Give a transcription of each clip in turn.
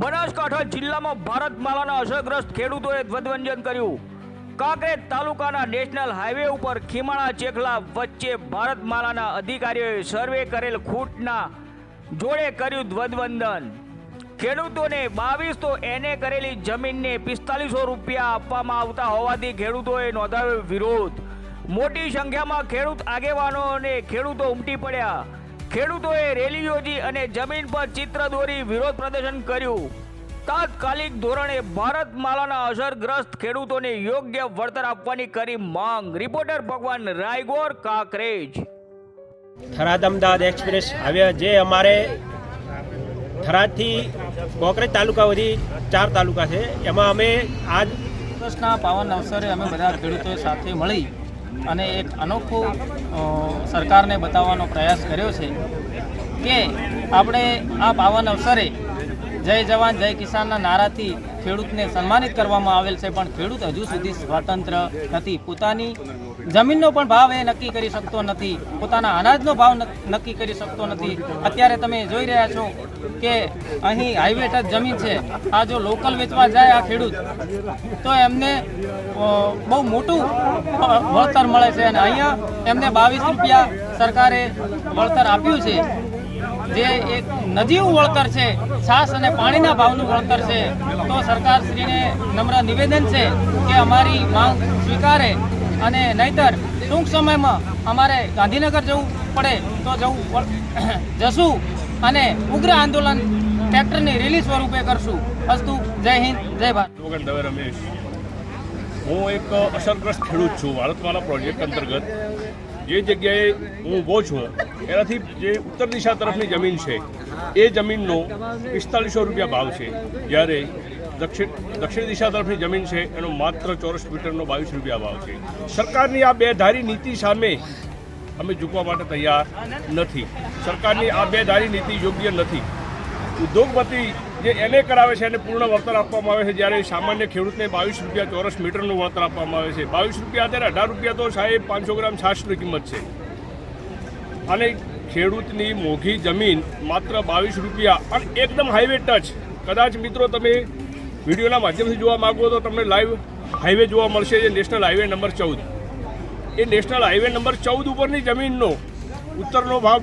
બનાસકાંઠા જિલ્લામાં ભારતમાલાના અસરગ્રસ્ત ખેડૂતોએ ધ્વજવંદન કર્યું. કાંકરેજ તાલુકાના નેશનલ હાઈવે ઉપર ખીમાણા ચેખલા વચ્ચે ભારતમાલાના અધિકારીઓએ સર્વે કરેલ ખૂટના જોડે કર્યું ધ્વજવંદન. ખેડૂતોને બાવીસ તો એને કરેલી જમીનને પિસ્તાલીસો રૂપિયા આપવામાં આવતા હોવાથી ખેડૂતોએ નોંધાવ્યો વિરોધ. મોટી સંખ્યામાં ખેડૂત આગેવાનો અને ખેડૂતો ઉમટી પડ્યા. ખેડૂતોએ રેલી યોજી અને જમીન પર ચિત્ર દોરી વિરોધ પ્રદર્શન કર્યું. તાત્કાલિક ધોરણે ભારતમાલાના અસરગ્રસ્ત ખેડૂતોને યોગ્ય વળતર આપવાની કરી માંગ. રિપોર્ટર ભગવાન રાયગોર કાકરેજ. થરાદ અમદાવાદ એક્સપ્રેસ. હવે જે અમારે થરાદથી કોકરેજ તાલુકા સુધી ચાર તાલુકા છે. એમાં અમે આજ દિવસના પાવન અવસરે અમે બધા ખેડૂતો સાથે મળી અને એક અનોખો સરકારને બતાવવાનો પ્રયાસ કર્યો છે કે આપણે આ પાવન અવસરે જય જવાન, જય કિસાનના નારાથી ખેડૂતને સન્માનિત કરવામાં આવેલ છે, પણ ખેડૂત હજુ સુધી સ્વતંત્ર નથી. પોતાની જમીનનો પણ ભાવ એ નક્કી કરી શકતો નથી. પોતાના અનાજનો ભાવ નક્કી કરી શકતો નથી. અત્યારે તમે જોઈ રહ્યા છો કે અહીં હાઈવે ટચ જમીન છે. આ જો લોકલ વેચવા જાય આ ખેડૂત, તો એમને બહુ મોટું વળતર મળે છે. અને અહીંયા એમને બાવીસ રૂપિયા સરકારે વળતર આપ્યું છે. જે એક નજીવું વળતર છે, છાસ અને પાણીના ભાવનું વળતર છે, તો સરકારશ્રીને નમ્ર નિવેદન છે કે અમારી માંગ સ્વીકારે અને નહીતર ટૂંક સમયમાં અમારે ગાંધીનગર જવું પડે તો જવું જશું અને ઉગ્ર આંદોલન ટ્રેક્ટરની રેલી સ્વરૂપે કરશું. અસ્તુ, જય હિન્દ, જય ભારત. હું એક અસરગ્રસ્ત ખેડૂત છું. ભારતમાલા પ્રોજેક્ટ અંતર્ગત જે જગ્યાએ હું ઊભો છું, એનાથી જે ઉત્તર દિશા તરફની જમીન છે, એ જમીનનો પિસ્તાલીસો રૂપિયા ભાવ છે. જ્યારે દક્ષિણ દક્ષિણ દિશા તરફની જમીન છે, એનો માત્ર ચોરસ મીટરનો બાવીસ રૂપિયા ભાવ છે. સરકારની આ બે ધારી નીતિ સામે અમે ઝૂકવા માટે તૈયાર નથી. સરકારની આ બે ધારી નીતિ યોગ્ય નથી. ઉદ્યોગપતિ જે એને કરાવે છે એને પૂર્ણ વળતર આપવામાં આવે છે. જ્યારે સામાન્ય ખેડૂતને બાવીસ રૂપિયા ચોરસ મીટરનું વળતર આપવામાં આવે છે. બાવીસ રૂપિયા અત્યારે અઢાર રૂપિયા તો સાહેબ પાંચસો ગ્રામ છાશની કિંમત છે. અને ખેડૂતની મોઘી જમીન માત્ર બાવીસ રૂપિયા અને એકદમ હાઈવે ટચ કદાચ મિત્રો તમે વિડીયોના માધ્યમથી જોવા માગો તો તમને લાઈવ હાઈવે જોવા મળશે. જે નેશનલ હાઈવે નંબર ચૌદ. એ નેશનલ હાઈવે નંબર ચૌદ ઉપરની જમીનનો ઉત્તરનો ભાવ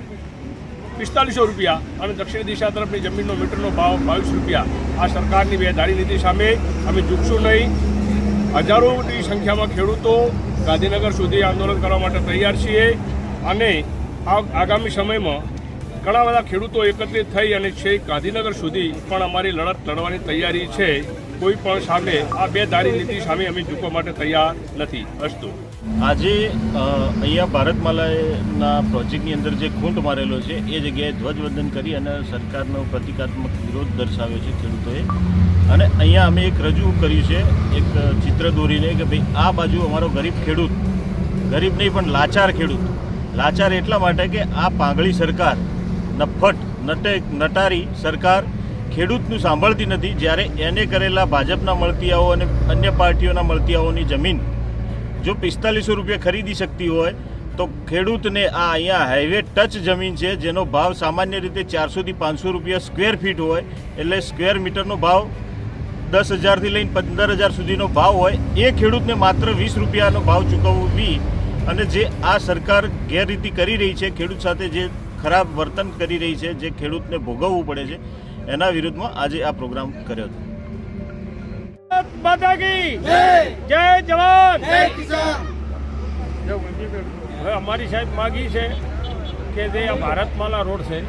પિસ્તાલીસો રૂપિયા અને દક્ષિણ દિશા તરફની જમીનનો મીટરનો ભાવ બાવીસ રૂપિયા. આ સરકારની બે ધારી નીતિ સામે અમે ઝૂકશું નહીં. હજારોની સંખ્યામાં ખેડૂતો ગાંધીનગર સુધી આંદોલન કરવા માટે તૈયાર છીએ અને આગામી સમયમાં ઘણા બધા ખેડૂતો એકત્રિત થઈ અને છેક ગાંધીનગર સુધી પણ અમારી લડત લડવાની તૈયારી છે. કોઈ પણ સામે આ બે ધારી નીતિ સામે અમે ઝૂકવા માટે તૈયાર નથી, અસ્તુ. આજે અહીંયા ભારતમાલાના પ્રોજેક્ટની અંદર જે ખૂંટ મારેલો છે, એ જગ્યાએ ધ્વજવંદન કરી અને સરકારનો પ્રતિકાત્મક વિરોધ દર્શાવ્યો છે ખેડૂતોએ. અને અહીંયા અમે એક રજૂ કર્યું છે, એક ચિત્ર દોરીને કે ભાઈ, આ બાજુ અમારો ગરીબ ખેડૂત, ગરીબ નહીં પણ લાચાર ખેડૂત, લાચાર એટલા માટે કે આ પાંગળી સરકાર, નફટ, નટે, નટારી સરકાર ખેડૂતનું સાંભળતી નથી. જ્યારે એને કરેલા ભાજપના મળતિયાઓ અને અન્ય પાર્ટીઓના મળતિયાઓની જમીન જો પિસ્તાલીસો રૂપિયા ખરીદી શકતી હોય, તો ખેડૂતને આ અહીંયા હાઈવે ટચ જમીન છે, જેનો ભાવ સામાન્ય રીતે ચારસોથી પાંચસો રૂપિયા સ્ક્વેર ફીટ હોય. એટલે સ્ક્વેર મીટરનો ભાવ દસ હજારથી લઈને પંદર હજાર સુધીનો ભાવ હોય. એ ખેડૂતને માત્ર વીસ રૂપિયાનો ભાવ ચૂકવવી અને જે આ સરકાર ગેરરીતિ કરી રહી છે, ખેડૂત સાથે જે ખરાબ વર્તન કરી રહી છે, જે ખેડૂતને ભોગવવું પડે છે એના વિરુદ્ધમાં આજે આ પ્રોગ્રામ કર્યો હતો. માતા કી જય! જવાન! હવે અમારી સાહેબ માગી છે કે જે આ ભારતમાલા રોડ છે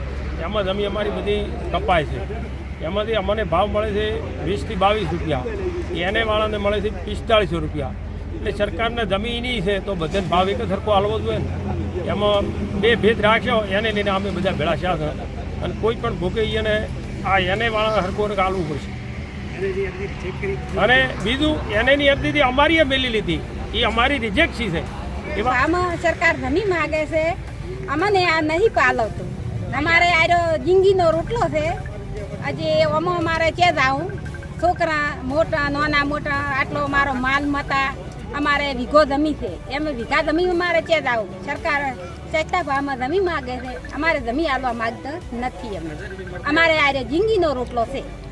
એમાં જમી અમારી બધી કપાય છે. એમાંથી અમને ભાવ મળે છે વીસથી બાવીસ રૂપિયા. એને વાળાને મળે છે પિસ્તાળીસો રૂપિયા. એટલે સરકારને જમીની છે તો બધાને ભાવ એક જ સરખો હાલવો જોઈએ ને. એમાં બે ભેદ રાખ્યો એને લઈને અમે બધા ભેળા થયા છે. અને કોઈ પણ ભૂકે એને આ એને વાળા હરકો હાલવું પડશે. અને બીજું, એનેની અરજીથી અમારી મેલી લીધી. એ અમારી રિજેક્ટ છે. આમાં સરકાર જમીન માગે છે. અમને આ નહીં પાલવતું. અમારે આરો જિંદગીનો રોટલો છે. આજે આમાં અમારે કે જાઉં? છોકરા મોટા, નાના મોટા, આટલો મારો માલ મતા અમારે વીઘો જમી છે. એમ વીઘા જમીન અમારે ચેજ આવું સરકાર સસ્તા ભાવમાં જમી માગે છે. અમારે જમી આલવા માગતા નથી અમે. અમારે આરે જિંદગીનો રોટલો છે.